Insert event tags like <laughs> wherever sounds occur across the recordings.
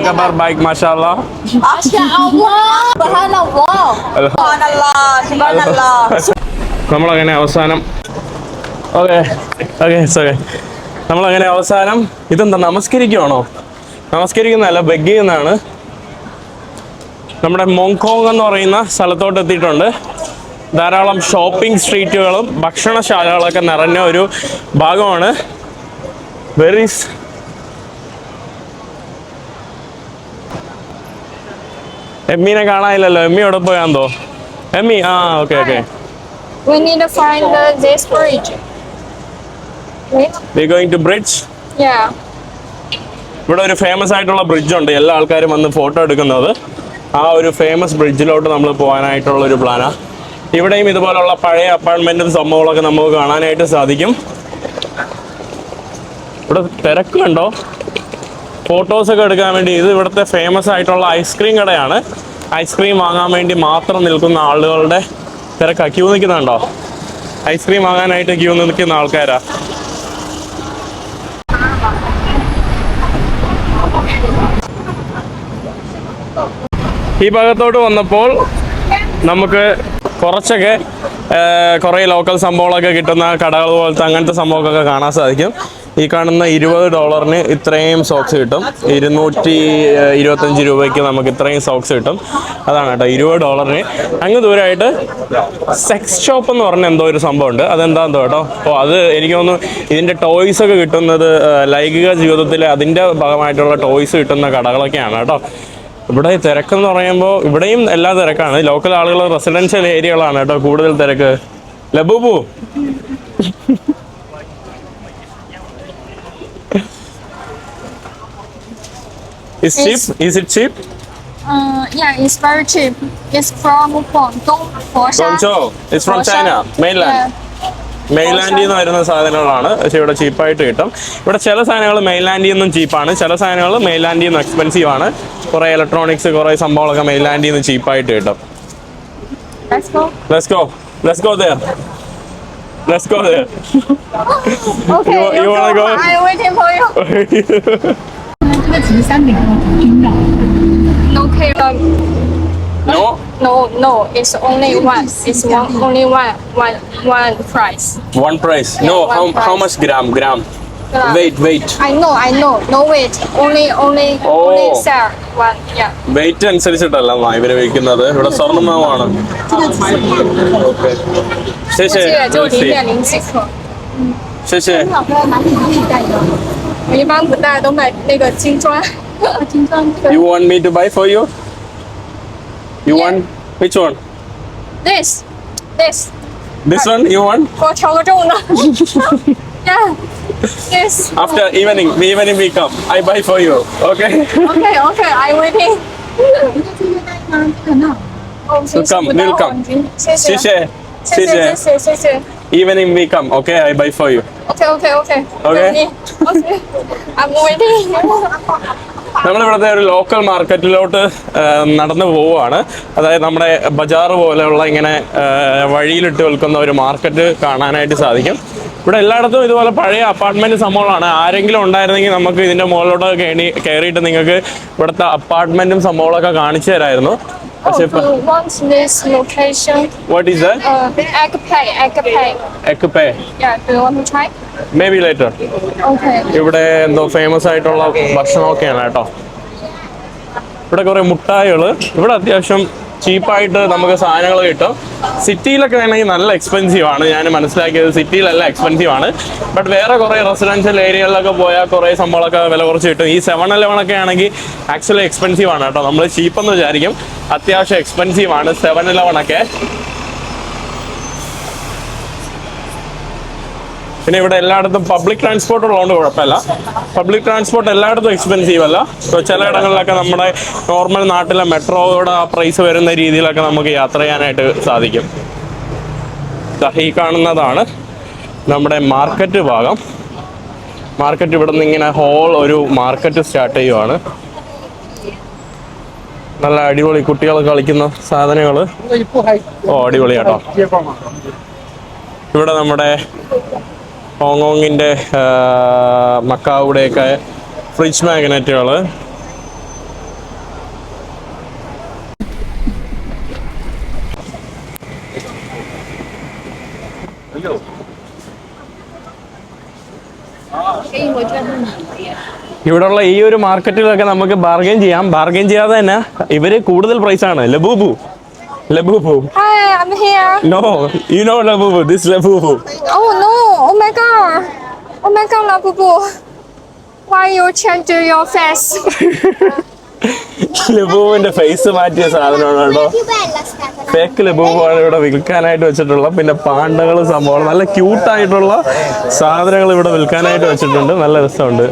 kabar baik masyaallah. Masya Allah. Subhanallah. Subhanallah, subhanallah. നമ്മളങ്ങനെ അവസാനം okay okay sorry നമ്മളങ്ങനെ അവസാനം ഇതെന്താ നമസ്കരിക്കുവാണോ നമസ്കരിക്കുന്നതല്ല ബെഗ് ചെയ്യുന്നതാണ് നമ്മുടെ മോങ്കോങ് എന്ന് പറയുന്ന സ്ഥലത്തോട്ട് എത്തിയിട്ടുണ്ട് ധാരാളം ഷോപ്പിംഗ് സ്ട്രീറ്റുകളും ഭക്ഷണശാലകളൊക്കെ നിറഞ്ഞ ഒരു ഭാഗമാണ് വെറീസ് എമ്മീനെ കാണാനില്ലല്ലോ. എമ്മി എവിടെ പോയാന്തോ? എമ്മി ആ okay okay. We need to find the this bridge. Wait. We going to bridge Yeah. ഇവിടെ ഒരു ഫേമസ് ആയിട്ടുള്ള ബ്രിഡ്ജ് ഉണ്ട്. എല്ലാ ആൾക്കാരും വന്ന് ഫോട്ടോ എടുക്കുന്നത്. ആ ഒരു ഫേമസ് ബ്രിഡ്ജിലോട്ട് നമ്മൾ പോകാനായിട്ടുള്ള ഒരു പ്ലാനാ ഇവിടെയും ഇതുപോലുള്ള പഴയ അപ്പാർട്ട്മെന്റും സംഭവങ്ങളൊക്കെ നമുക്ക് കാണാനായിട്ട് സാധിക്കും. ഇവിടെ തിരക്ക് കണ്ടോ ഫോട്ടോസ് ഒക്കെ എടുക്കാൻ വേണ്ടി ഇത് ഇവിടുത്തെ ഫേമസ് ആയിട്ടുള്ള ഐസ്ക്രീം കടയാണ്. ഐസ്ക്രീം വാങ്ങാൻ വേണ്ടി മാത്രം നിൽക്കുന്ന ആളുകളുടെ തിരക്കാ. ക്യൂ നിൽക്കുന്നുണ്ടോ? ഐസ്ക്രീം വാങ്ങാനായിട്ട് ക്യൂ നിൽക്കുന്ന ആൾക്കാരാ. ഈ ഭാഗത്തോട്ട് വന്നപ്പോൾ നമുക്ക് കുറച്ചൊക്കെ കുറേ ലോക്കൽ സംഭവങ്ങളൊക്കെ കിട്ടുന്ന കടകൾ പോലത്തെ അങ്ങനത്തെ സംഭവങ്ങളൊക്കെ കാണാൻ സാധിക്കും. ഈ കാണുന്ന ഇരുപത് ഡോളറിന് ഇത്രയും സോക്സ് കിട്ടും. ഇരുന്നൂറ്റി ഇരുപത്തഞ്ച് രൂപയ്ക്ക് നമുക്ക് ഇത്രയും സോക്സ് കിട്ടും. അതാണ് കേട്ടോ ഇരുപത് ഡോളറിന്. അങ്ങ് ദൂരമായിട്ട് സെക്സ് ഷോപ്പ് എന്ന് പറഞ്ഞ എന്തോ ഒരു സംഭവമുണ്ട്. അതെന്താന്തോ കേട്ടോ? അപ്പോൾ അത് എനിക്ക് തോന്നുന്നു ഇതിന്റെ ടോയ്സ് ഒക്കെ കിട്ടുന്നത് ലൈംഗിക ജീവിതത്തിൽ അതിന്റെ ഭാഗമായിട്ടുള്ള ടോയ്സ് കിട്ടുന്ന കടകളൊക്കെയാണ് കേട്ടോ. ഇവിടെ തിരക്കെന്ന് പറയുമ്പോൾ ഇവിടെയും എല്ലാ തിരക്കാണ്. ലോക്കൽ ആളുകൾ റെസിഡൻഷ്യൽ ഏരിയകളാണ് കേട്ടോ കൂടുതൽ തിരക്ക്. Labubu Is cheap? Is it cheap? Uh, yeah, it's very cheap. It's from Guangdong, Foshan. Guangzhou. It's from China, mainland. മെയിൻലാൻഡിൽ നിന്ന് വരുന്ന സാധനങ്ങളാണ് പക്ഷെ ഇവിടെ ചീപ്പായിട്ട് കിട്ടും ഇവിടെ ചില സാധനങ്ങൾ മെയിൻലാൻഡിൽ നിന്നും ചീപ്പാണ് ചില സാധനങ്ങൾ മെയിൻലാൻഡിൽ നിന്ന് എക്സ്പെൻസീവ് ആണ് കുറേ ഇലക്ട്രോണിക്സ് കുറേ സംഭവങ്ങളൊക്കെ mainland നിന്ന് ചീപ്പായിട്ട് കിട്ടും Yeah. Let's go. Let's go. Let's go there. Let's go there. Okay, You- you wanna go? I'm waiting for you. 这个只是山顶我听到。 No, okay. Um, no? no, no. It's only one. It's one, only one, one, one price. One price. Yeah, no, one how, how price. much gram? Gram. Gram. Weight, weight. I know, I know. No wait. Only, only, Oh. only sell one. Yeah. Weight അനുസരിച്ചിട്ടല്ല അമ്മ ഇവര് വിൽക്കുന്നത് ഇവിടെ സ്വർണ്ണമാവാണ് okay ശരി 这个就零 ശരി 点零几克。 ശരി ശരി 不知道哪里可以带的， 我 一般不带，都买那个精装。金装 You want me to buy for you? You want which one? This, this. This one you want? 给我调个重的。yeah. <laughs> This. After evening, evening we come. I buy for you. Okay? Okay, okay. I'm waiting. 这个带吗？很好。哦，平时 come, 不带 we'll 我 come. 已经谢谢。谢谢谢谢谢谢谢。谢谢谢。 Evening we come. Okay, I buy for you. Okay okay നമ്മൾ നമ്മളിവിടുത്തെ ഒരു local മാർക്കറ്റിലോട്ട് നടന്നു പോവുകയാണ്. അതായത് നമ്മുടെ ബജാർ പോലെയുള്ള ഇങ്ങനെ വഴിയിലിട്ട് വിൽക്കുന്ന ഒരു മാർക്കറ്റ് കാണാനായിട്ട് സാധിക്കും. ഇവിടെ എല്ലായിടത്തും ഇതുപോലെ പഴയ അപ്പാർട്ട്മെന്റ് സംഭവമാണ് ആരെങ്കിലും ഉണ്ടായിരുന്നെങ്കിൽ നമുക്ക് ഇതിന്റെ മുകളിലോട്ട് കയറി കയറിയിട്ട് നിങ്ങൾക്ക് ഇവിടുത്തെ അപ്പാർട്ട്മെന്റും സംഭവങ്ങളൊക്കെ കാണിച്ചു തരായിരുന്നു. Oh, പക്ഷെ? What is Uh? Maybe later. ഇവിടെ എന്തോ ഫേമസ് ആയിട്ടുള്ള ഭക്ഷണമൊക്കെയാണ് കേട്ടോ. ഇവിടെ കുറെ മുട്ടായികൾ. ഇവിടെ അത്യാവശ്യം ചീപ്പായിട്ട് നമുക്ക് സാധനങ്ങൾ കിട്ടും. സിറ്റിയിലൊക്കെ ആണെങ്കിൽ നല്ല എക്സ്പെൻസീവ് ആണ്. ഞാൻ മനസ്സിലാക്കിയത് സിറ്റിയിലല്ല എക്സ്പെൻസീവ് ആണ്. ബട്ട് വേറെ കുറേ റെസിഡൻഷ്യൽ ഏരിയകളിലൊക്കെ പോയാൽ കുറേ സംഭവങ്ങളൊക്കെ വില കുറച്ച് കിട്ടും. ഈ സെവൻ ഇലവൺ ഒക്കെ ആണെങ്കിൽ ആക്ച്വലി എക്സ്പെൻസീവ് ആണ് കേട്ടോ. നമ്മൾ ചീപ്പ് എന്ന് വിചാരിക്കും. അത്യാവശ്യം എക്സ്പെൻസീവ് ആണ് സെവൻ ഇലവൺ ഒക്കെ. പിന്നെ ഇവിടെ എല്ലായിടത്തും പബ്ലിക് ട്രാൻസ്പോർട്ട് ഉള്ളതുകൊണ്ട് കുഴപ്പമില്ല. പബ്ലിക് ട്രാൻസ്പോർട്ട് എല്ലായിടത്തും എക്സ്പെൻസീവ് അല്ല. ഇപ്പോൾ ചിലയിടങ്ങളിലൊക്കെ നമ്മുടെ നോർമൽ നാട്ടിലെ മെട്രോയുടെ ആ പ്രൈസ് വരുന്ന രീതിയിലൊക്കെ നമുക്ക് യാത്ര ചെയ്യാനായിട്ട് സാധിക്കും. ഈ കാണുന്നതാണ് നമ്മുടെ മാർക്കറ്റ് ഭാഗം. മാർക്കറ്റ് ഇവിടെ നിന്ന് ഇങ്ങനെ ഹോൾ ഒരു മാർക്കറ്റ് സ്റ്റാർട്ട് ചെയ്യുവാണ്. നല്ല അടിപൊളി കുട്ടികൾ കളിക്കുന്ന സാധനങ്ങൾ. ഓ അടിപൊളി കേട്ടോ ഇവിടെ നമ്മുടെ ഹോങ്കോങ്ങിന്റെ മക്കാവുടെയൊക്കെ ഫ്രിഡ്ജ് മാഗ്നറ്റുകൾ. ഇവിടെയുള്ള ഈ ഒരു മാർക്കറ്റിലൊക്കെ നമുക്ക് ബാർഗെയിൻ ചെയ്യാം. ബാർഗെയിൻ ചെയ്യാതെ തന്നെ ഇവർ കൂടുതൽ പ്രൈസാണ് Labubu. Labubu Hi, I'm here. No you know This this Labubu. Oh no! Oh my god! Oh my god, Labubu! Why you change your face? <laughs> ലബൂബിന്റെ face മാറ്റിയ സാധനമാണ് കേട്ടോ ഫേക്ക് ലബൂബാണ് ഇവിടെ വിൽക്കാനായിട്ട് വെച്ചിട്ടുള്ള പിന്നെ പാണ്ടകളും സംഭവം നല്ല ക്യൂട്ടായിട്ടുള്ള സാധനങ്ങൾ ഇവിടെ വിൽക്കാനായിട്ട് വെച്ചിട്ടുണ്ട് നല്ല രസമുണ്ട്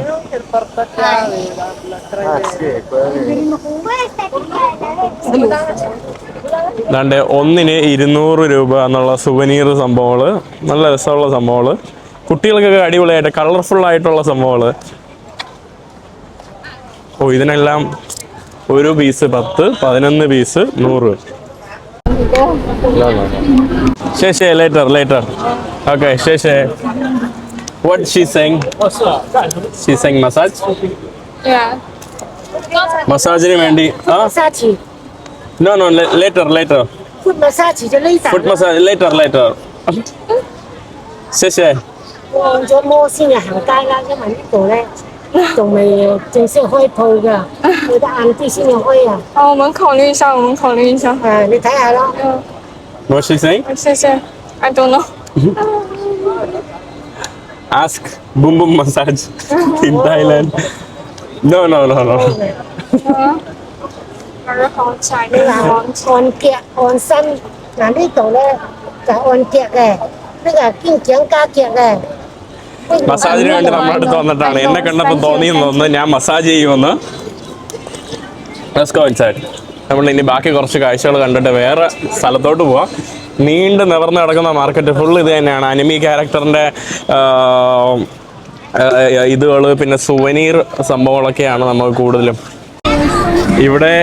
ദാണ്ട് ഒന്നിന് ഇരുന്നൂറ് രൂപ എന്നുള്ള സുവനീർ സംഭവങ്ങൾ. നല്ല രസമുള്ള സംഭവങ്ങൾ. കുട്ടികൾക്കൊക്കെ അടിപൊളിയായിട്ട് കളർഫുൾ ആയിട്ടുള്ള സംഭവങ്ങൾ. ഓ ഇതിനെല്ലാം ഒരു പീസ് പത്ത് പതിനൊന്ന് പീസ് നൂറ്. ശരി ലേറ്റർ ലേറ്റർ ഓക്കെ സെങ് മസാജ് Yeah. മസാജിന് വേണ്ടി. ആ? No, no, later, later. Foot massage later. Foot massage later, later. 謝謝。望咗魔先啊，行街啦，因為呢度咧仲未正式開鋪㗎，要得晏啲先至開啊。哦，我們考慮一下，我們考慮一下。誒，你睇下咯。嗯。What she say? I don't know. Ask boom boom massage <laughs> in Thailand. No, no, no, no. 我是好彩你话按脚按身，嗱呢度咧就系按脚嘅，呢个系肩颈加脚嘅。呢个 മസാജിന് വേണ്ടി നമ്മുടെ അടുത്ത് വന്നിട്ടാണ് എന്നെ കണ്ടപ്പോൾ തോന്നിയെന്ന് തോന്നുന്നു ഞാൻ മസാജ് ചെയ്യുമെന്ന് Let's go inside. നമ്മൾ ഇനി ബാക്കി കുറച്ച് കാഴ്ചകൾ കണ്ടിട്ട് വേറെ സ്ഥലത്തോട്ട് പോവാം നീണ്ട് നിവർന്ന് കിടക്കുന്ന മാർക്കറ്റ് ഫുൾ ഇത് തന്നെയാണ് അനിമി ക്യാരക്ടറിന്റെ ഇതുകൾ പിന്നെ സുവനീർ സംഭവങ്ങളൊക്കെയാണ് നമുക്ക് കൂടുതലും ഇവിടെ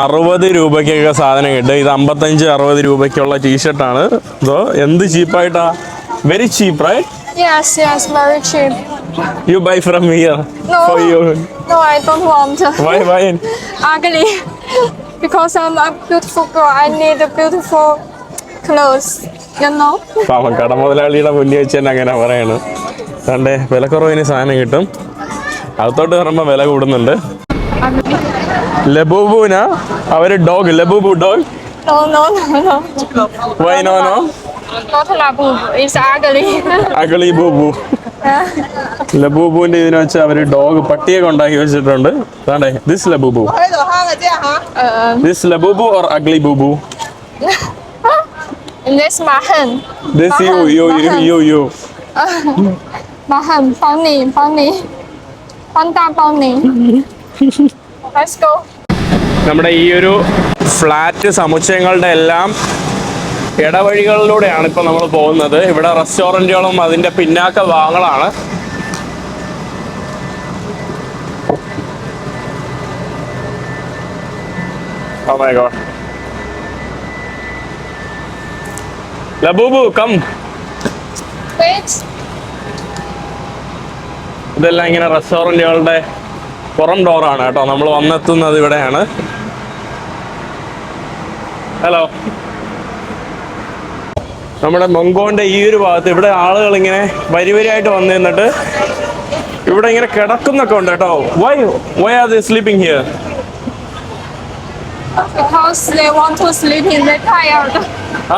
അറുപത് രൂപയ്ക്കൊക്കെ സാധനം കിട്ടും ഇത് അമ്പത്തഞ്ച് അറുപത് രൂപയ്ക്കുള്ള ടീഷർട്ടാണ് ഇതോ എന്ത് ചീപ്പായിട്ടാ very cheap right Yes, yes, very cheap. You buy from here No. for you. No, I don't want. Why? Why? Ugly. because I'm a beautiful girl, I need a beautiful clothes. You know? പാവം കട മുതലാളിയുടെ മുന്നിൽ വെച്ച് തന്നെ അങ്ങനെ പറയാണ് കണ്ടേ വിലക്കുറവിന് സാധനം കിട്ടും അകത്തോട്ട് കയറുമ്പോൾ വില കൂടുന്നുണ്ട് ലബൂബുന അവര് dog Labubu dog No, no, no, no. Why no no Not Labu. It's ugly. Ugly Bubu ലബൂബുവിന്റെ ഇതിന് വെച്ച് അവര് ഡോഗ് പട്ടിയൊക്കെ ഉണ്ടാക്കി വെച്ചിട്ടുണ്ട് അതാണ്ടേ this ലബൂബു喺度虾嘅啫吓。 uh, this Labubu or ugly Bubu and this Mahan. This you you you you you Mahan, 帮你，帮你，帮大帮你。 നമ്മുടെ ഈ ഒരു flat സമുച്ചയങ്ങളുടെ എല്ലാം ഇടവഴികളിലൂടെയാണ് ഇപ്പൊ നമ്മൾ പോകുന്നത് ഇവിടെ റെസ്റ്റോറന്റുകളും അതിന്റെ പിന്നാക്ക ഭാഗങ്ങളാണ് Oh my god. Labubu come Wait. ഇതെല്ലാം ഇങ്ങനെ റെസ്റ്റോറന്റുകളുടെ പുറം ഡോറാണ് കേട്ടോ നമ്മൾ വന്നെത്തുന്നത് ഇവിടെയാണ് ഹലോ നമ്മുടെ മൊങ്കോന്റെ ഈ ഒരു ഭാഗത്ത് ഇവിടെ ആളുകൾ ഇങ്ങനെ വരി വരിയായിട്ട് വന്നു നിന്നിട്ട് ഇവിടെ ഇങ്ങനെ കിടക്കുന്നൊക്കെ ഉണ്ട് കേട്ടോ why why are they sleeping here Because they want to sleep in the tired.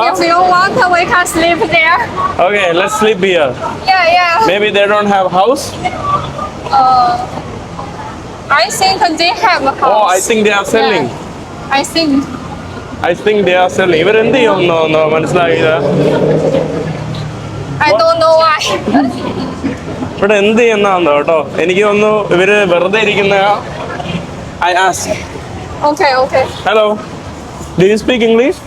If you want, we can sleep there. Okay, let's sleep here Yeah, yeah. Maybe they don't have house. Uh, I think they have a house. I think they are selling I think. I think they are selling ഇവരെന്ത് ചെയ്യുമെന്നോ മനസ്സിലായില്ല I don't know why. ഇവിടെ എന്ത് ചെയ്യുന്നതാണോ കേട്ടോ. എനിക്ക് തോന്നുന്നു ഇവർ വെറുതെ ഇരിക്കുന്ന I ask okay, okay. Hello do you speak English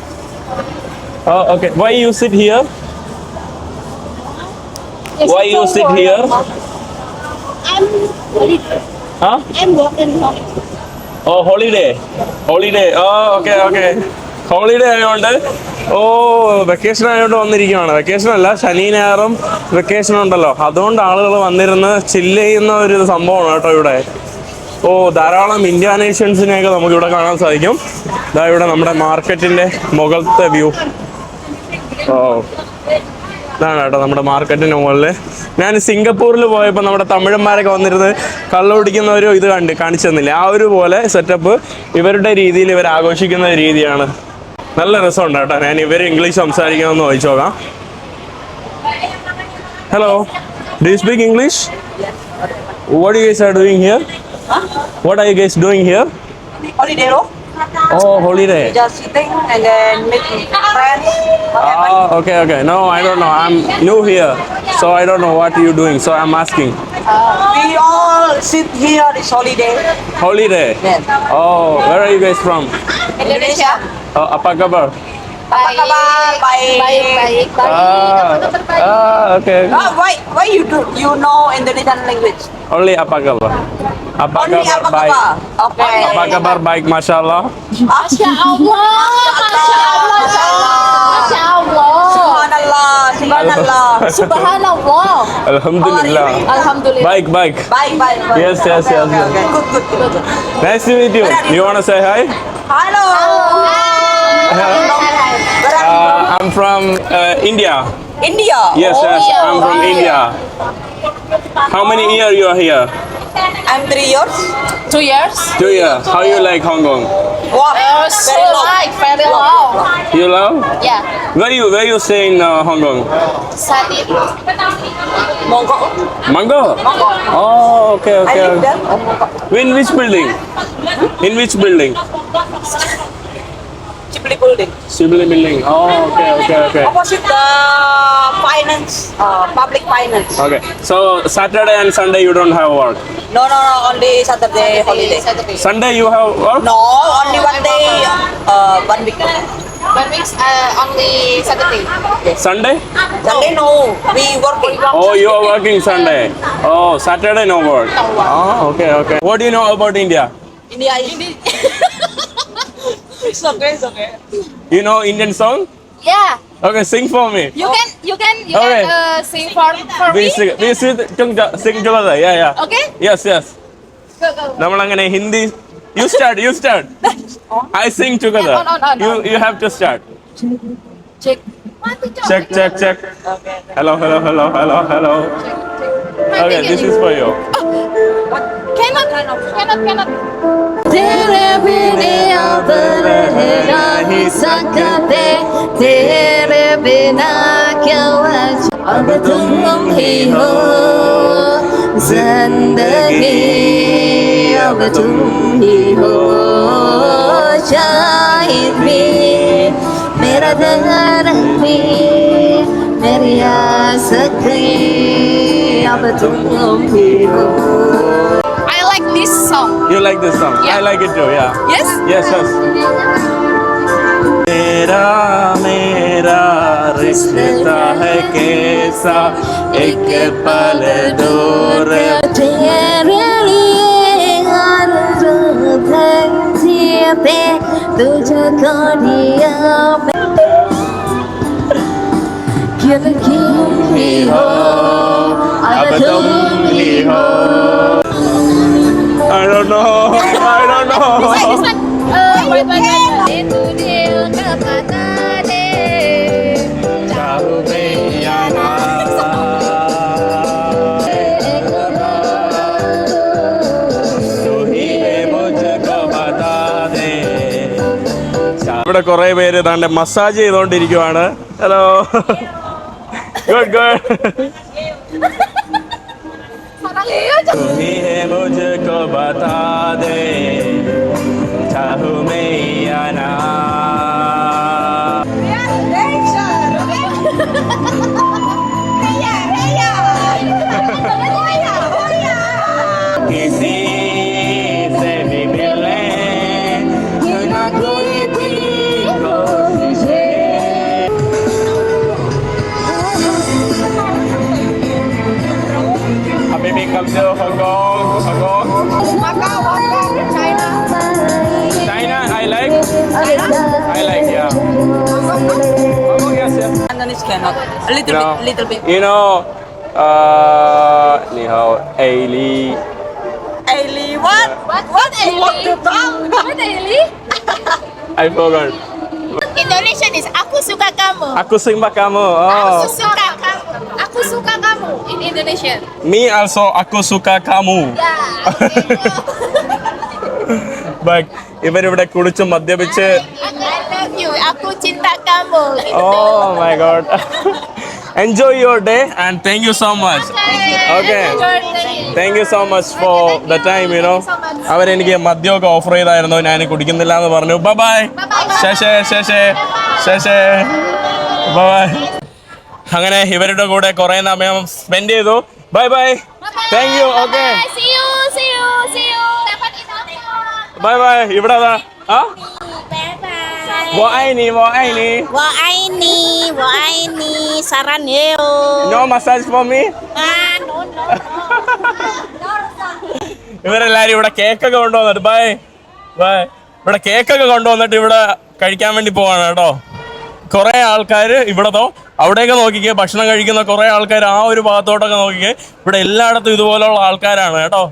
okay why you sit here It's Why you sit ആ? I'm working holiday. Oh, holiday holiday oh okay okay holiday ആയതുകൊണ്ട് ഓ വെക്കേഷൻ ആയതുകൊണ്ട് വന്നിരിക്കുകയാണ് വെക്കേഷൻ അല്ല ശനി ഞായറും വെക്കേഷൻ ഉണ്ടല്ലോ. അതുകൊണ്ട് ആളുകൾ വന്നിരുന്ന് ചില്ല് ചെയ്യുന്ന ഒരു സംഭവമാണ് കേട്ടോ ഇവിടെ. ഓ ധാരാളം ഇന്ത്യാനേഷ്യൻസിനെയൊക്കെ നമുക്ക് ഇവിടെ കാണാൻ സാധിക്കും. ഇതാ ഇവിടെ നമ്മുടെ മാർക്കറ്റിന്റെ മുകളിലത്തെ വ്യൂ ഓ. ഇതാണ് കേട്ടോ നമ്മുടെ മാർക്കറ്റിന് മുകളിൽ ഞാൻ സിംഗപ്പൂരിൽ പോയപ്പോൾ നമ്മുടെ തമിഴന്മാരൊക്കെ വന്നിരുന്ന് കള്ളു ഒരു ഇത് കണ്ട് കാണിച്ചു തന്നില്ല? ആ ഒരു പോലെ സെറ്റപ്പ് ഇവരുടെ രീതിയിൽ ഇവർ ആഘോഷിക്കുന്ന രീതിയാണ്. നല്ല രസമുണ്ട് കേട്ടോ. ഞാൻ ഇവർ ഇംഗ്ലീഷ് സംസാരിക്കണമെന്ന് ചോദിച്ചു നോക്കാം. Hello do you speak English what you guys are doing here what are you guys doing here Oh, oh Holy Day. Just sitting and then making friends. Whatever. Oh, okay, okay. No, I don't know. I'm new here, so I don't know what you're doing. So I'm asking. Uh, we all sit here this holiday. Holiday. Yes. Oh, where are you guys from? Indonesia. Oh, Apakabar. Apa kabar? Baik. Baik, baik, baik. Ah, ah, okay. Ah, why why you do you know Indonesian language? Only apa kabar? Apa Only kabar? apa Baik. kabar? Okay. Apa kabar? Baik, masya Allah. Masya <laughs> Allah, Masya Allah, Masya Allah. Subhanallah, Subhanallah. <laughs> Subhanallah. Alhamdulillah. Alhamdulillah. Baik, baik. Baik, baik, baik. Yes, yes, yes, Okay, yes. okay. Good, good, good. Nice to meet you. You wanna say hi? Hello. Where are you Uh, I'm from uh, India. from? India. Yes, Oh, yes. I'm from India. How many years you are here? I'm three years. Two years. Two years. How you like Hong Kong? Wow. Uh, so Very long. like very long. You love? Yeah. Where you where you stay in uh, Hong Kong? Sadit. Mongkok. Mango. Mongkok. Oh, okay, I okay. live there. Oh, In which building? In which building? <laughs> Chipli building. Sibley building. Oh, okay, okay, okay. Opposite the finance, uh, public finance. Okay. So Saturday and Sunday you don't have work. No, no, no, only Saturday holiday. Saturday. Sunday you have work? No, only one day, uh, one week. One week uh, only Saturday. Sunday? Sunday no, we working. Oh, you are working Sunday. Oh, Saturday no work. Oh, okay, okay. What do you know about India? India is. <laughs> it's okay, it's okay. You know Indian song? Yeah. Okay, sing for me. You can you can you Okay. can uh, sing for for We me. sing, we sing, sing together. Yeah, yeah. Okay. Yes, yes. Go go. നമ്മളങ്ങനെ Hindi you start you start I sing together No, no, no, no. You you have to start Check. Check check check hello hello hello hello hello okay this is for you Cannot cannot cannot. तेरे बिना अब रहना ही सकते तेरे बिना क्या वजह अब तुम ही हो जिंदगी अब तुम ही हो शाहिद भी मेरा दर्द भी मेरी आसत भी अब तुम ही हो I like this You like this song? Yeah. I like it too, yeah. Yes? Yes, yes. तेरा मेरा रिश्ता है कैसा एक पल दूर तेरे लिए हर रोज जीते तुझको दिया क्योंकि हो अब I don't know. I don't know. This one, this one. Uh, what if I got Into jail, kapatale. Jauh beyana. ഇവിടെ കുറേ പേര് താണ്ടെ മസാജ് ചെയ്തുകൊണ്ടിരിക്കുവാണ് ഹലോ ഗുഡ് ഗുഡ് তুমি হে মুঝকো বাতা দে চাহু মে আনা। Hong Kong, Hong Kong, Hong Kong. Macau, Hong Kong, China. China, I like. China? I like, yeah. Hong Kong, Hong Kong, yes, yeah. Cantonese cannot. A little bit, little bit. You know, uh, ni hao, Ailey. What? What? What Ailey? What the tongue? What Ailey? <laughs> I forgot. Indonesian is aku suka kamu. Aku suka kamu. Oh. Aku suka kamu. Aku suka kamu. In Indonesia. Me also aku suka kamu. Baik, ഇവരിവിടെ കുടിച്ച് മദ്യപിച്ച് I love you. Aku cinta kamu. Oh my god. Enjoy your day and thank you so much. Okay. Thank you so much for the time you know അവരെനിക്ക് മദ്യമൊക്കെ offer ചെയ്തായിരുന്നു ഞാൻ കുടിക്കുന്നില്ല എന്ന് പറഞ്ഞു ബൈ ബൈ ശേഷേ ശേഷേ ശേഷേ ബൈ അങ്ങനെ ഇവരുടെ കൂടെ കുറെ സമയം സ്പെൻഡ് ചെയ്തു. Bye bye thank you okay. Bye bye ഇവിടെ ആ? Saran Ah, no, no, ഇവരെല്ലാരും ഇവിടെ കേക്കൊക്കെ കൊണ്ടുവന്നിട്ട്. ബൈ ബൈ ഇവിടെ കേക്കൊക്കെ കൊണ്ടുവന്നിട്ട് ഇവിടെ കഴിക്കാൻ വേണ്ടി പോവാണ് കേട്ടോ. കൊറേ ആൾക്കാർ ഇവിടത്തോ അവിടെയൊക്കെ നോക്കിക്കേ ഭക്ഷണം കഴിക്കുന്ന കുറേ ആൾക്കാർ ആ ഒരു ഭാഗത്തോട്ടൊക്കെ നോക്കിക്കേ. ഇവിടെ എല്ലായിടത്തും ഇതുപോലുള്ള ആൾക്കാരാണ് കേട്ടോ.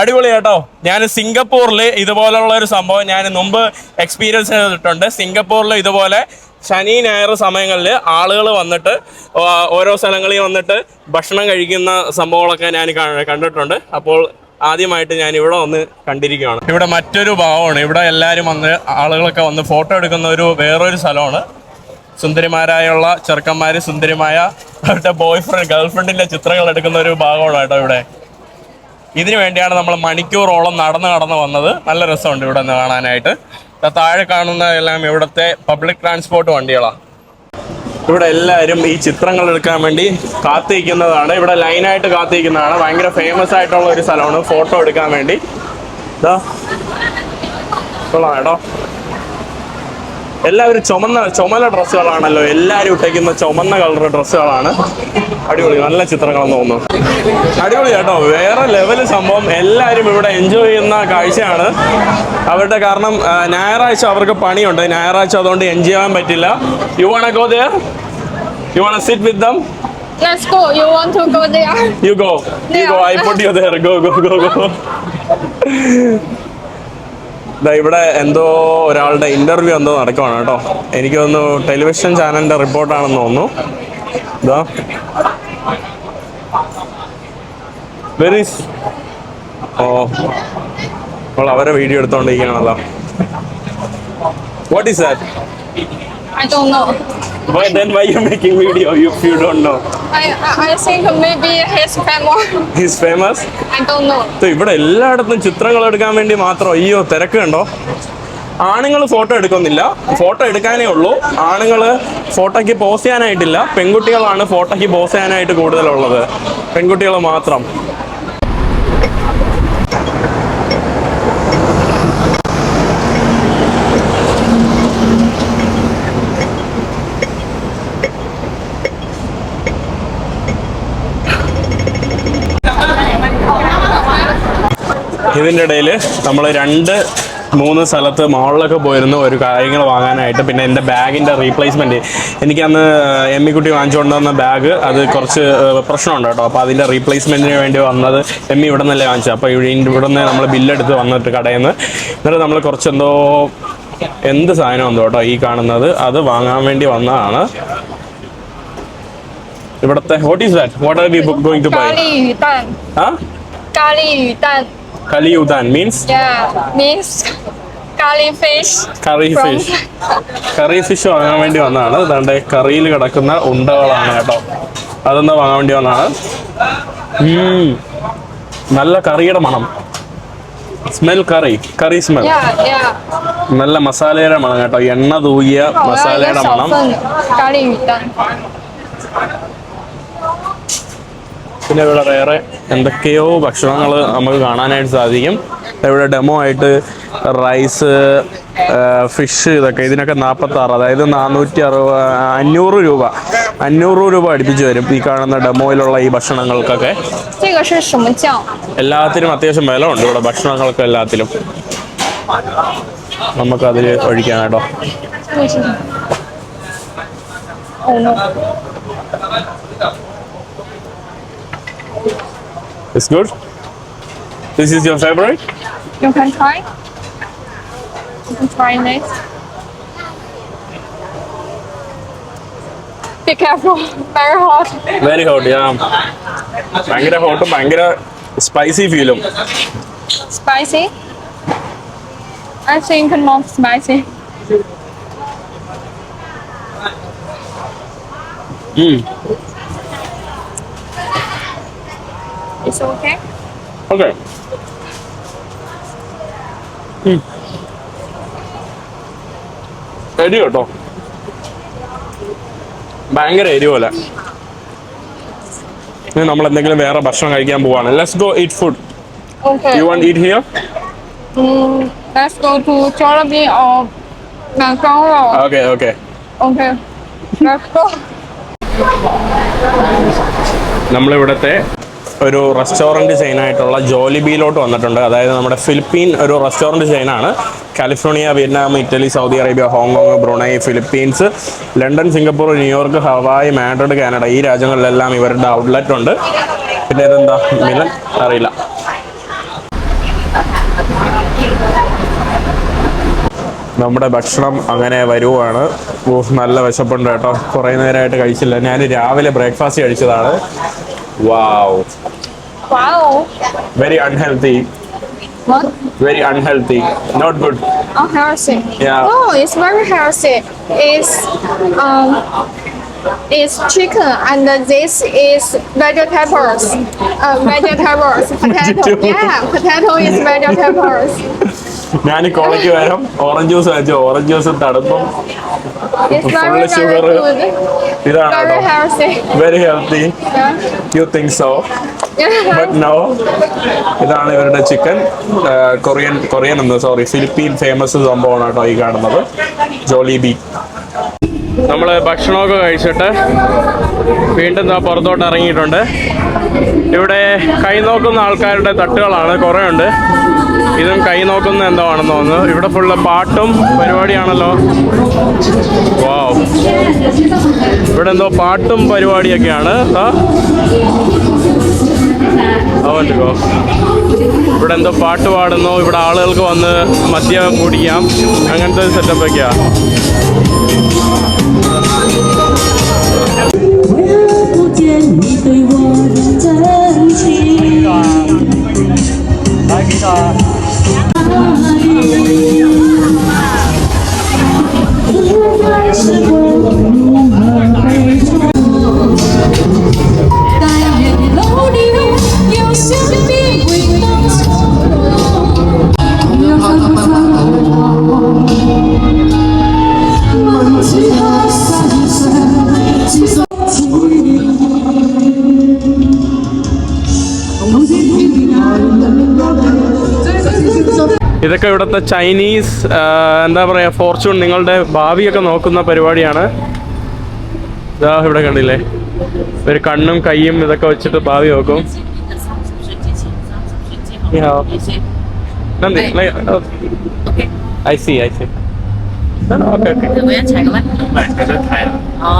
അടിപൊളി കേട്ടോ. ഞാൻ സിംഗപ്പൂരിൽ ഇതുപോലുള്ള ഒരു സംഭവം ഞാൻ മുമ്പ് എക്സ്പീരിയൻസ് ചെയ്തിട്ടുണ്ട്. സിംഗപ്പൂരിൽ ഇതുപോലെ ശനി ഞായർ സമയങ്ങളിൽ ആളുകൾ വന്നിട്ട് ഓരോ സ്ഥലങ്ങളിൽ വന്നിട്ട് ഭക്ഷണം കഴിക്കുന്ന സംഭവങ്ങളൊക്കെ ഞാൻ കണ്ടിട്ടുണ്ട്. അപ്പോൾ ആദ്യമായിട്ട് ഞാൻ ഇവിടെ വന്ന് കണ്ടിരിക്കുകയാണ്. ഇവിടെ മറ്റൊരു ഭാവമാണ് ഇവിടെ എല്ലാവരും വന്ന് ആളുകളൊക്കെ വന്ന് ഫോട്ടോ എടുക്കുന്ന ഒരു വേറൊരു സ്ഥലമാണ്. സുന്ദരിമാരായുള്ള ചെറുക്കന്മാർ സുന്ദരിമായ അവരുടെ ബോയ് ഫ്രണ്ട് ഗേൾഫ്രണ്ടിന്റെ ചിത്രങ്ങൾ എടുക്കുന്ന ഒരു ഭാഗമാണ് കേട്ടോ ഇവിടെ. ഇതിനു വേണ്ടിയാണ് നമ്മൾ മണിക്കൂറോളം നടന്ന് കടന്ന് വന്നത്. നല്ല രസമുണ്ട് ഇവിടെ നിന്ന് കാണാനായിട്ട്. താഴെ കാണുന്ന എല്ലാം ഇവിടുത്തെ പബ്ലിക് ട്രാൻസ്പോർട്ട് വണ്ടികളാണ്. ഇവിടെ എല്ലാവരും ഈ ചിത്രങ്ങൾ എടുക്കാൻ വേണ്ടി കാത്തിരിക്കുന്നതാണ്. ഇവിടെ ലൈനായിട്ട് കാത്തിരിക്കുന്നതാണ്. ഭയങ്കര ഫേമസ് ആയിട്ടുള്ള ഒരു സ്ഥലമാണ്. ഫോട്ടോ എടുക്കാൻ വേണ്ടി. കൊള്ളാം കേട്ടോ. എല്ലാവരും ചുമന്ന ചുമല ഡ്രസ്സുകളാണല്ലോ എല്ലാവരും ഇട്ടേക്കുന്ന ചുമന്ന കളർ ഡ്രസ്സുകളാണ് അടിപൊളി നല്ല ചിത്രങ്ങളെന്ന് തോന്നുന്നു അടിപൊളി കേട്ടോ വേറെ ലെവൽ സംഭവം എല്ലാവരും ഇവിടെ എൻജോയ് ചെയ്യുന്ന കാഴ്ചയാണ് അവരുടെ കാരണം ഞായറാഴ്ച അവർക്ക് പണിയുണ്ട് ഞായറാഴ്ച അതുകൊണ്ട് എൻജോയ് ചെയ്യാൻ പറ്റില്ല you want go there you want sit with them Let's go. You want to go there? You go. Go go. I put you there. Go, go, go, ദാ <laughs> ഇവിടെ എന്തോ ഒരാളുടെ ഇന്റർവ്യൂ എന്തോ നടക്കുവാണ് കേട്ടോ. എനിക്ക് തോന്നുന്നു ടെലിവിഷൻ ചാനലിന്റെ റിപ്പോർട്ടാണെന്ന് തോന്നുന്നു. ഇതാ വെരി ഓ. അവരെ video എടുത്തോണ്ടിരിക്കുകയാണല്ലോ what is that I don't know. Why then why you making video if you don't know? I I, think maybe he's famous. He's famous. I don't know. So ഇവിടെ എല്ലായിടത്തും ചിത്രങ്ങൾ എടുക്കാൻ വേണ്ടി മാത്രം അയ്യോ തിരക്ക് കണ്ടോ ആണുങ്ങൾ ഫോട്ടോ എടുക്കുന്നില്ല ഫോട്ടോ എടുക്കാനേ ഉള്ളൂ ആണുങ്ങൾ ഫോട്ടോയ്ക്ക് പോസ് ചെയ്യാനായിട്ടില്ല പെൺകുട്ടികളാണ് ഫോട്ടോയ്ക്ക് പോസ് ചെയ്യാനായിട്ട് കൂടുതലുള്ളത് പെൺകുട്ടികൾ മാത്രം ഇതിന്റെ ഇടയിൽ നമ്മൾ രണ്ട് മൂന്ന് സ്ഥലത്ത് മോളിലൊക്കെ പോയിരുന്നു ഒരു കാര്യങ്ങൾ വാങ്ങാനായിട്ട് പിന്നെ എന്റെ ബാഗിന്റെ റീപ്ലേസ്മെന്റ് എനിക്ക് അന്ന് എമ്മിക്കുട്ടി വാങ്ങിച്ചുകൊണ്ട് വന്ന ബാഗ് അത് കുറച്ച് പ്രശ്നമുണ്ട് കേട്ടോ. അപ്പോൾ അതിന്റെ റീപ്ലേസ്മെന്റിന് വേണ്ടി വന്നത് എമ്മി ഇവിടെ നിന്നല്ലേ വാങ്ങിച്ചത്. അപ്പോൾ ഇവിടെ ഇവിടെ നിന്ന് നമ്മൾ ബില്ലെടുത്ത് വന്നിട്ട് കടയിൽ നിന്ന് എന്നിട്ട് നമ്മൾ കുറച്ചെന്തോ എന്ത് സാധനം എന്തോ കേട്ടോ ഈ കാണുന്നത്. അത് വാങ്ങാൻ വേണ്ടി വന്നതാണ്. ഇവിടുത്തെ what is that what are we going to buy ആ? കാളി Kaliudan means? Yeah, means curry fish. Curry fish curry fish വാങ്ങാൻ വേണ്ടി വന്നതാണ്. ഇതാണ്ട് കറിയിൽ കിടക്കുന്ന ഉണ്ടകളാണ് കേട്ടോ. അതെന്താ വാങ്ങാൻ വേണ്ടി വന്നതാണ്? നല്ല കറിയുടെ മണം. Smell curry curry smell Yeah, yeah. നല്ല മസാലയുടെ മണം കേട്ടോ. എണ്ണ തൂകിയ oh, മസാലയുടെ മണം. ഇതിന്റെ ഇവിടെ വേറെ എന്തൊക്കെയോ ഭക്ഷണങ്ങൾ നമുക്ക് കാണാനായിട്ട് സാധിക്കും. ഇവിടെ ഡെമോ ആയിട്ട് റൈസ് ഫിഷ് ഇതൊക്കെ ഇതിനൊക്കെ നാൽപ്പത്താറ് അതായത് നാനൂറ്റി അറുപത് അഞ്ഞൂറ് രൂപ. അഞ്ഞൂറ് രൂപ അടുപ്പിച്ചു വരും ഈ കാണുന്ന ഡെമോയിലുള്ള ഈ ഭക്ഷണങ്ങൾക്കൊക്കെ. എല്ലാത്തിനും അത്യാവശ്യം വില ഉണ്ട് ഇവിടെ ഭക്ഷണങ്ങൾക്ക് എല്ലാത്തിലും. നമുക്കതിൽ ഒഴിക്കാം കേട്ടോ Oh no. It's good. This is your favorite? You can try. You can try next. Be careful. <laughs> Very hot. Very hot yeah ഭയങ്കര ഹോട്ടും ഭയങ്കര സ്പൈസി ഫീലും Spicy. I think not spicy. It's okay. Okay എരി കേട്ടോ. ഭയങ്കര എരി പോലെ ഇനി നമ്മൾ എന്തെങ്കിലും വേറെ ഭക്ഷണം കഴിക്കാൻ പോവാണ്. Let's go eat food Okay. You want eat here Mm, let's go to Jollibee or okay okay okay Okay. Go go. നമ്മളിവിടുത്തെ ഒരു റെസ്റ്റോറന്റ് ചെയിനായിട്ടുള്ള ജോലിബിയിലോട്ട് വന്നിട്ടുണ്ട്. അതായത് നമ്മുടെ ഫിലിപ്പീൻ ഒരു restaurant ചെയിനാണ് California Vietnam Italy Saudi Arabia Hong Kong Brunei Philippines London Singapore New York Hawaii Madrid Canada ഈ രാജ്യങ്ങളിലെല്ലാം ഇവരുടെ ഔട്ട്ലെറ്റ് ഉണ്ട്. പിന്നെ ഇതെന്താ? മിലൻ? അറിയില്ല. നമ്മുടെ ഭക്ഷണം അങ്ങനെ വരുവാണ്. നല്ല വിശപ്പുണ്ട് കേട്ടോ. കുറേ നേരമായിട്ട് കഴിച്ചില്ല. ഞാൻ രാവിലെ ബ്രേക്ക്ഫാസ്റ്റ് കഴിച്ചതാണ്. Wow. Wow. Very unhealthy. What? Very unhealthy. Not good. Oh, heresy. Yeah. Oh, it's very heresy. It's um, it's chicken and this is vegetables. Uh, vegetables. <laughs> potato. Yeah, potato is vegetables. <laughs> ഞാൻ college വരാം. Orange juice കഴിച്ചു? Orange juice തടുപ്പം full good. ഇതാണ്? കേട്ടോ. Very healthy you think so but no ഇതാണ് ഇവരുടെ chicken Korean Korean എന്ന് sorry Philippine famous സംഭവമാണ് കേട്ടോ ഈ കാണുന്നത്. ജോലിബി നമ്മൾ ഭക്ഷണമൊക്കെ കഴിച്ചിട്ട് വീണ്ടും ആ പുറത്തോട്ട് ഇറങ്ങിയിട്ടുണ്ട്. ഇവിടെ കൈ നോക്കുന്ന ആൾക്കാരുടെ തട്ടുകളാണ്. കുറേ ഉണ്ട്. ഇതും കൈ നോക്കുന്ന എന്തോ ആണെന്ന് തോന്നുന്നു. ഇവിടെ ഫുള്ള് പാട്ടും പരിപാടിയാണല്ലോ. വാവ് ഇവിടെ എന്തോ പാട്ടും പരിപാടിയൊക്കെയാണ്. അവൻകോ ഇവിടെ എന്തോ പാട്ട് പാടുന്നു. ഇവിടെ ആളുകൾക്ക് വന്ന് മദ്യം കുടിക്കാം. അങ്ങനത്തെ ഒരു സെറ്റപ്പ് 见你对 ഇതൊക്കെ ഇവിടുത്തെ ചൈനീസ് ആ, എന്താ പറയുക ഫോർച്യൂൺ നിങ്ങളുടെ ഭാവിയൊക്കെ നോക്കുന്ന പരിപാടിയാണ് ഇതാ ഇവിടെ കണ്ടില്ലേ ഒരു കണ്ണും കൈയും ഇതൊക്കെ വെച്ചിട്ട് ഭാവി നോക്കും I see I see okay okay 同佢一齐嘅咩？哦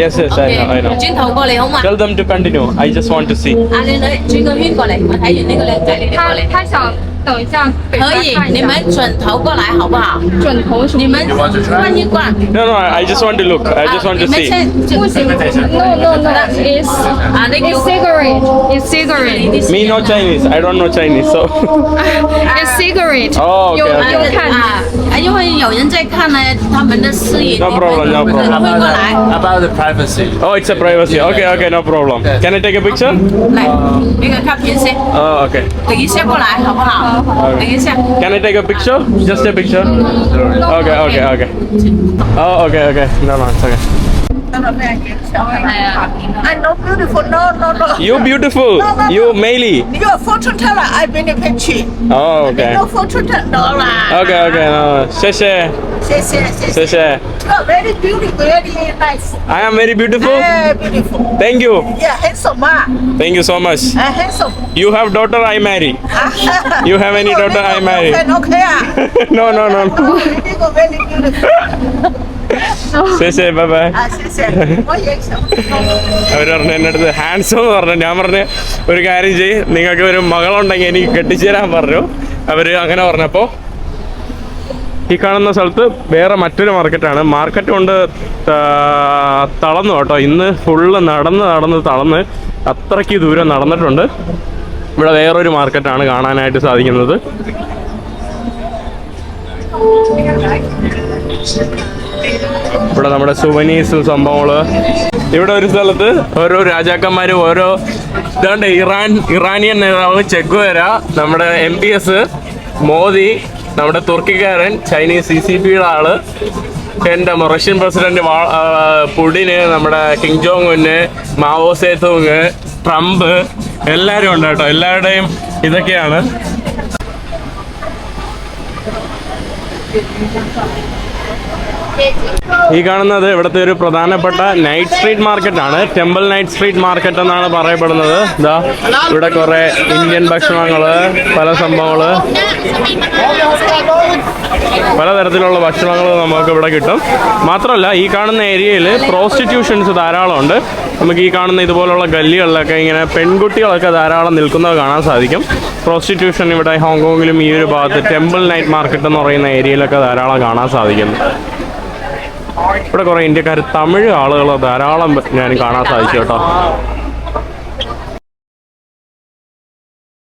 yes yes I know I know 转头过嚟好嘛？ Tell them to continue. I just want to see. 啊，你女转个圈过嚟，我睇完呢个靓仔，你哋过他嚟。他想 等一下给他可以看，一下你们转头过来好不好？准头什么你们逛一逛。 No, no, I I just want to look. I just want to 你们 see. 先不行，no no no, it's 啊，你 it's 叫 cigarette, it's cigarette, Me no Chinese. I don't know Chinese, so. <laughs> it's cigarette. Oh, okay, 有 okay. 有看啊，啊，因为有人在看呢，他们的视野。 No problem, no 你 problem. 们会过来， About the privacy. Oh, it's a privacy. Okay, okay, no problem. Can I take a picture? 嚟呢个卡片先， Oh, okay. 等一下过来好不好？ Can I take a picture? Just a picture? Okay, okay, okay. Oh, okay, okay. No, no, it's okay. I'm not beautiful. No, no, no. You beautiful. You Meili. You're a fortune teller. I've been a picture. Oh, okay. No fortune teller. No lah. Okay, okay. No, 谢谢，谢谢谢谢谢。 You're very beautiful. Very nice. I am very beautiful. Eh, beautiful. Thank you. Yeah, handsome ah. Thank you so much. Uh, handsome. You have daughter, I marry. You have any daughter, I marry. Okay, okay ah. No, no, no. no. Oh, you go very beautiful. <laughs> ശരി ശരി bye bye അവർ പറഞ്ഞു എന്റെ അടുത്ത് handsome എന്ന് പറഞ്ഞു. ഞാൻ പറഞ്ഞു ഒരു കാര്യം ചെയ്യ് നിങ്ങൾക്ക് ഒരു മകളുണ്ടെങ്കിൽ എനിക്ക് കെട്ടിച്ചു തരാൻ പറഞ്ഞു. അവർ അങ്ങനെ പറഞ്ഞപ്പോൾ ഈ കാണുന്ന സ്ഥലത്ത് വേറെ മറ്റൊരു മാർക്കറ്റാണ് മാർക്കറ്റ് കൊണ്ട് തളന്നു കേട്ടോ. ഇന്ന് ഫുള്ള് നടന്ന് നടന്ന് തളന്ന് അത്രയ്ക്ക് ദൂരം നടന്നിട്ടുണ്ട്. ഇവിടെ വേറൊരു മാർക്കറ്റാണ് കാണാനായിട്ട് സാധിക്കുന്നത്. ഇവിടെ നമ്മുടെ സുവനീസ് സംഭവങ്ങൾ. ഇവിടെ ഒരു സ്ഥലത്ത് ഓരോ രാജാക്കന്മാരും ഓരോ ഇതാണ്ട് ഇറാൻ ഇറാനിയൻ നേതാവ് ചെഗ്വേര നമ്മുടെ എം പി എസ് മോദി നമ്മുടെ തുർക്കിക്കാരൻ ചൈനീസ് സി സി പിയുടെ ആൾ എന്റെ റഷ്യൻ പ്രസിഡന്റ് പുടിന് നമ്മുടെ Kim Jong Un Mao Zedong Trump എല്ലാവരും ഉണ്ട് കേട്ടോ. എല്ലാവരുടെയും ഇതൊക്കെയാണ്. ഈ കാണുന്നത് ഇവിടുത്തെ ഒരു പ്രധാനപ്പെട്ട നൈറ്റ് സ്ട്രീറ്റ് മാർക്കറ്റ് ആണ്. ടെമ്പിൾ നൈറ്റ് സ്ട്രീറ്റ് മാർക്കറ്റ് എന്നാണ് പറയപ്പെടുന്നത്. ഇതാ ഇവിടെ കുറെ ഇന്ത്യൻ ഭക്ഷണങ്ങൾ പല സംഭവങ്ങൾ പലതരത്തിലുള്ള ഭക്ഷണങ്ങൾ നമുക്ക് ഇവിടെ കിട്ടും. മാത്രമല്ല ഈ കാണുന്ന ഏരിയയിൽ പ്രോസ്റ്റിറ്റ്യൂഷൻസ് ധാരാളം ഉണ്ട് നമുക്ക് ഈ കാണുന്ന ഇതുപോലുള്ള ഗല്ലികളിലൊക്കെ ഇങ്ങനെ പെൺകുട്ടികളൊക്കെ ധാരാളം നിൽക്കുന്നത് കാണാൻ സാധിക്കും. പ്രോസ്റ്റിറ്റ്യൂഷൻ ഇവിടെ ഹോങ്കോങ്ങിലും ഈ ഒരു ഭാഗത്ത് ടെമ്പിൾ നൈറ്റ് മാർക്കറ്റ് എന്ന് പറയുന്ന ഏരിയയിലൊക്കെ ധാരാളം കാണാൻ സാധിക്കുന്നു. ഇവിടെ കുറേ ഇന്ത്യക്കാർ തമിഴ് ആളുകൾ ധാരാളം ഞാൻ കാണാൻ സാധിച്ചു കേട്ടോ.